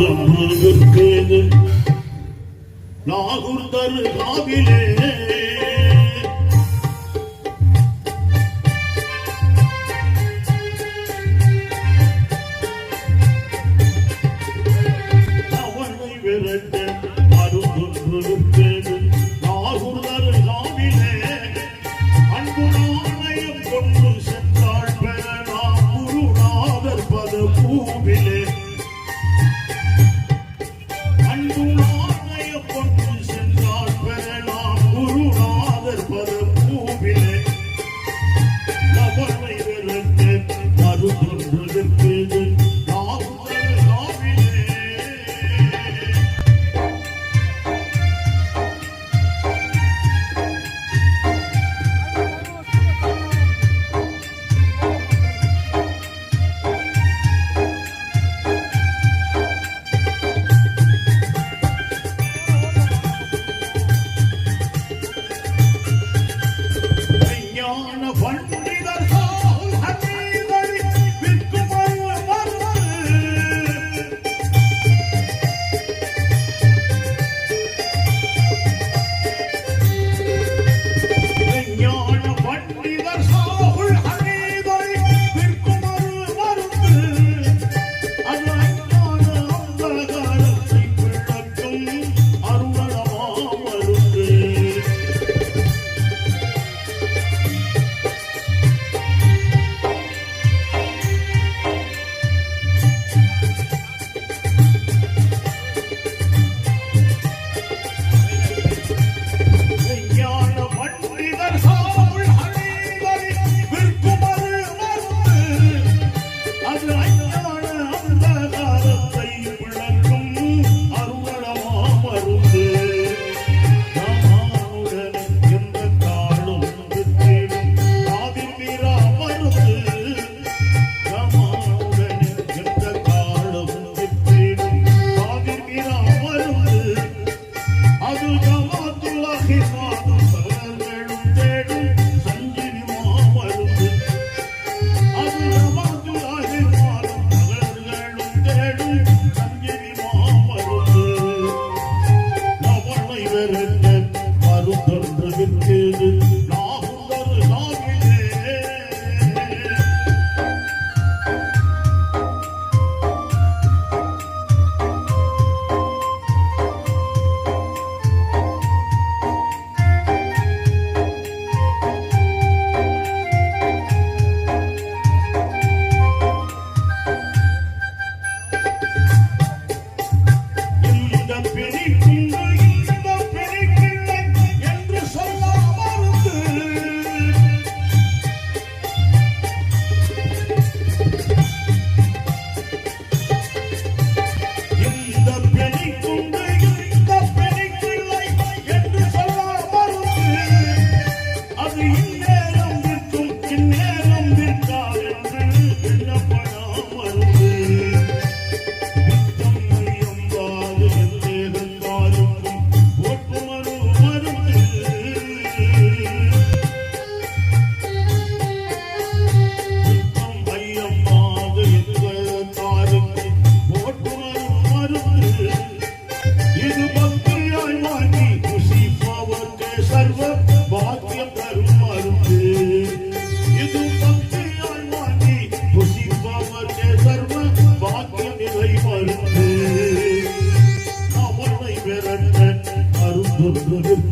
Yapmadık beni Lahurdarı kabile little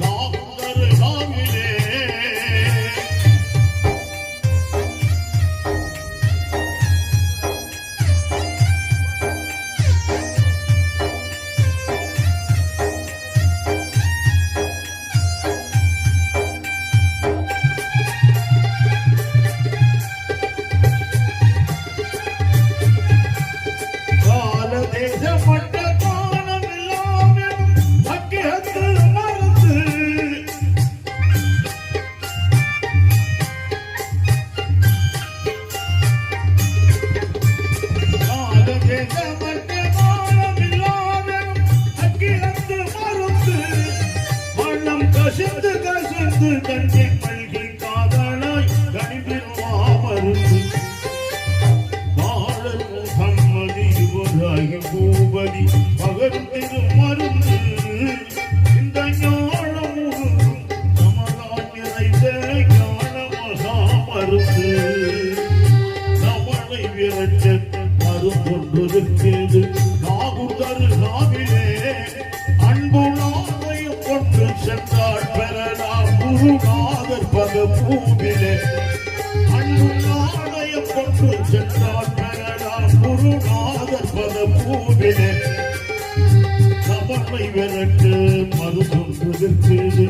Ma sindh ka sindh பூநாதற்பத பூவிலே அன்புநாடயம் கொண்டு சென்றார் கனடா குருநாதற்பத பூவிலே தவணை விரட்டு மருந்தும் எதிர்க்கிறது